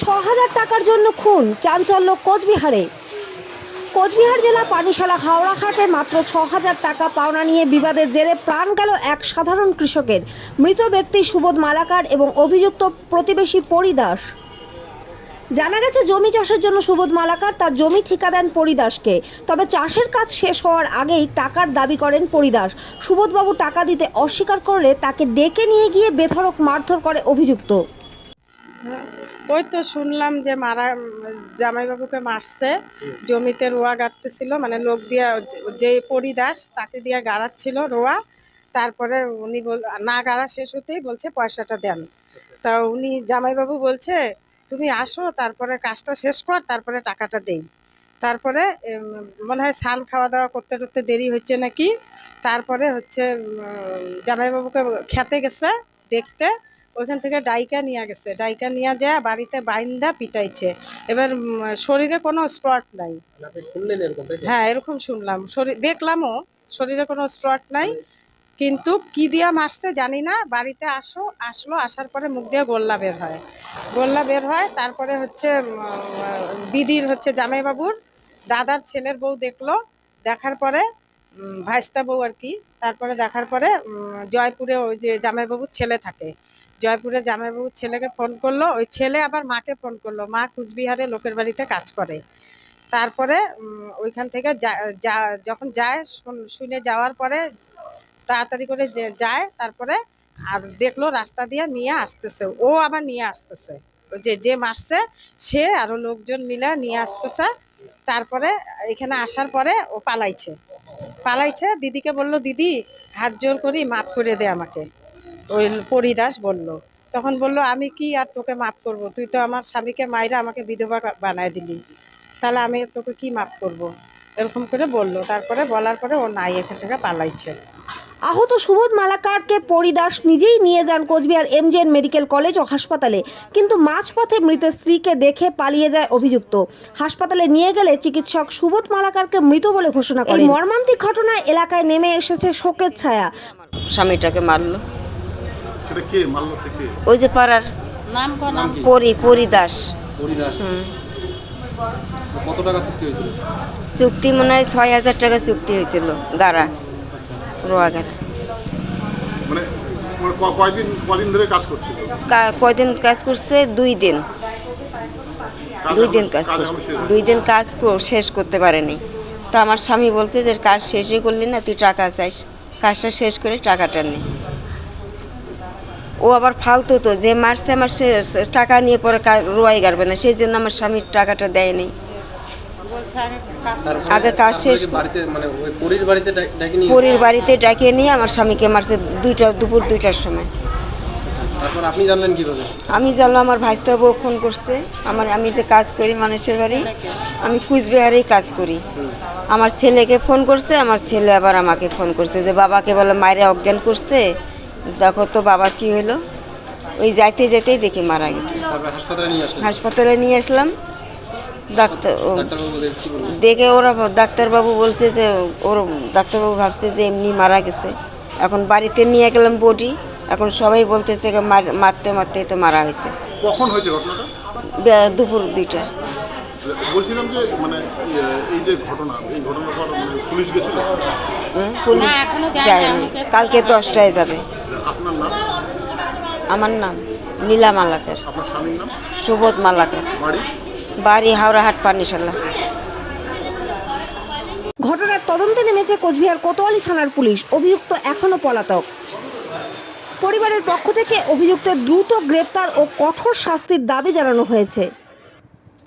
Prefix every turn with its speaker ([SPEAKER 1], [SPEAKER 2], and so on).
[SPEAKER 1] ছ হাজার টাকার জন্য খুন চাঞ্চল্য কোচবিহারে। কোচবিহার জেলা পানিশালা হাওড়াঘাটে মাত্র ছ হাজার টাকা পাওনা নিয়ে বিবাদের জেরে প্রাণ গেল এক সাধারণ কৃষকের। মৃত ব্যক্তি সুবোধ মালাকার এবং অভিযুক্ত প্রতিবেশী পরিদাস জানা গেছে, জমি চাষের জন্য সুবোধ মালাকার তার জমি ঠিকা দেন পরিদাসকে তবে চাষের কাজ শেষ হওয়ার আগেই টাকার দাবি করেন পরিদাস সুবোধবাবু টাকা দিতে অস্বীকার করলে তাকে ডেকে নিয়ে গিয়ে বেধড়ক মারধর করে অভিযুক্ত।
[SPEAKER 2] ওই তো শুনলাম যে মারা, জামাইবাবুকে মারছে, জমিতে রোয়া গাড়তেছিল মানে লোক দিয়া যে পরিদাস তাকে দিয়ে গাড়াচ্ছিল রোয়া, তারপরে উনি বল, না গাড়া শেষ হতেই বলছে পয়সাটা দেন। তা উনি, জামাইবাবু বলছে, তুমি আসো, তারপরে কাজটা শেষ কর, তারপরে টাকাটা দেই। তারপরে মনে হয় সান খাওয়া দাওয়া করতে করতে দেরি হচ্ছে নাকি, তারপরে হচ্ছে জামাইবাবুকে খেতে গেছে, দেখতে ওইখান থেকে ডাইকা নিয়ে গেছে। ডাইকা নিয়ে যায় বাড়িতে বাইন্দা পিটাইছে। এবার শরীরে কোনো স্পট নাই।
[SPEAKER 3] তো?
[SPEAKER 2] হ্যাঁ এরকম শুনলাম। শরীর দেখলামও শরীরে কোনো স্পট নাই। কিন্তু কি দিয়া মারছে জানি না। বাড়িতে আসো আসলো আসার পরে মুখ দিয়ে গোল্লা বের হয়। গোল্লা বের হয় তারপরে হচ্ছে দিদির হচ্ছে জামাইবাবুর। দাদার ছেলের বউ দেখল। দেখার পরে ভাইস্তা বউ আর কি। তারপরে দেখার পরে জয়পুরে ওই যে জামাইবাবুর ছেলে থাকে। জয়পুরে জামাইবাবুর ছেলেকে ফোন করল। ওই ছেলে আবার মাকে ফোন করল। মা কুচবিহারে লোকের বাড়িতে কাজ করে। তারপরে ওইখান থেকে যখন যায়, শুনে যাওয়ার পরে তাড়াতাড়ি করে যায়। তারপরে আর দেখল রাস্তা দিয়ে নিয়ে আসতেছে। ও আবার নিয়ে আসতেছে। যে যে মারছে, সে আরও লোকজন মিলে নিয়ে আসতেছে। তারপরে এখানে আসার পরে ও পালাইছে। পালাইছে, দিদিকে বলল, দিদি, হাত জোর করি, মাফ করে দে আমাকে। ওই পরিদাস বলল। তখন বলল, আমি কি আর তোকে মাফ করব? তুই তো আমার স্বামীকে মায়েরা আমাকে বিধবা বানায় দিলি। তাহলে আমি তোকে কি মাফ করব? এরকম করে বলল। তারপরে বলার পরে ও নাই, এখান থেকে পালাইছে।
[SPEAKER 1] আহত সুবোধ মালাকারকে পরিদাস নিজেই নিয়ে যান কোচবিহার এমজেএন মেডিকেল কলেজ ও হাসপাতালে। কিন্তু মাঝপথে মৃতের স্ত্রীকে দেখে পালিয়ে যায় অভিযুক্ত। হাসপাতালে নিয়ে গেলে চিকিৎসক সুবোধ মালাকারকে মৃত বলে ঘোষণা করেন। এই মর্মান্তিক ঘটনায় এলাকায় নেমে এসেছে শোকের ছায়া।
[SPEAKER 4] স্বামীটাকে মারলো।
[SPEAKER 5] সেটা কে? মারলো থেকে
[SPEAKER 4] ওই যে পাড়ার
[SPEAKER 2] নাম
[SPEAKER 4] পরি পরিদাস
[SPEAKER 3] কত টাকা চুক্তি হয়েছিল?
[SPEAKER 4] চুক্তি মনে হয় ছয় হাজার টাকা চুক্তি হয়েছিল গাড়া। রোয়া গাড়া
[SPEAKER 5] মানে মানে কয়দিন ধরে কাজ করছিল
[SPEAKER 4] কয়দিন কাজ করছে? দুই দিন। দুই দিন কাজ করছে। দুই দিন কাজ শেষ করতে পারেনি। তো আমার স্বামী বলছে যে কাজ শেষই করলি না তুই টাকা চাইস। কাজটা শেষ করে টাকাটা নে। ও আবার ফালতু তো যে মারছে আমার সে টাকা নিয়ে পরে রোয়াই গাড়বে না। সেই জন্য আমার স্বামীর টাকাটা দেয়নি। আগে কাজ শেষ
[SPEAKER 3] মানে পরির বাড়িতে
[SPEAKER 4] ডাকিয়ে নিয়ে আমার স্বামীকে মারছে দুইটা দুপুর দুইটার সময়। আমি জানলাম আমার ভাইস্তাবু ফোন করছে। আমার আমি যে কাজ করি মানুষের বাড়ি আমি কুচবিহারেই কাজ করি। আমার ছেলেকে ফোন করছে আমার ছেলে আবার আমাকে ফোন করছে যে বাবাকে বলে মায়ের অজ্ঞান করছে। দেখো তো বাবার কি হলো। ওই যাইতে যেতেই দেখি মারা গেছে।
[SPEAKER 3] হাসপাতালে নিয়ে
[SPEAKER 4] আসলাম। ডাক্তার ও-
[SPEAKER 3] দেখে
[SPEAKER 4] ওরা ডাক্তারবাবু বলছে যে ওর ডাক্তারবাবু ভাবছে যে এমনি মারা গেছে। এখন বাড়িতে নিয়ে গেলাম বডি এখন সবাই বলতেছে মারতে মারতে তো মারা হয়েছে।
[SPEAKER 5] কখন হয়েছে ঘটনাটা?
[SPEAKER 4] দুপুর দুইটা।
[SPEAKER 5] বলছিলাম যে মানে ইয়ে, এই যে ঘটনা এই ঘটনার পর মানে পুলিশ গেছিল?
[SPEAKER 4] পুলিশ যায়নি কালকে দশটায় যাবে।
[SPEAKER 5] আপনার নাম?
[SPEAKER 4] আমার নাম লীলা মালাকার।
[SPEAKER 5] আপনার স্বামীর নাম?
[SPEAKER 4] সুবোধ মালাকার।
[SPEAKER 5] বাড়ি?
[SPEAKER 4] বাড়ি হাওড়াহাট পানিশালা
[SPEAKER 1] ঘটনার তদন্তে নেমেছে কোচবিহার কোতোয়ালি থানার পুলিশ, অভিযুক্ত এখনও পলাতক। পরিবারের পক্ষ থেকে অভিযুক্তের দ্রুত গ্রেপ্তার ও কঠোর শাস্তির দাবি জানানো হয়েছে।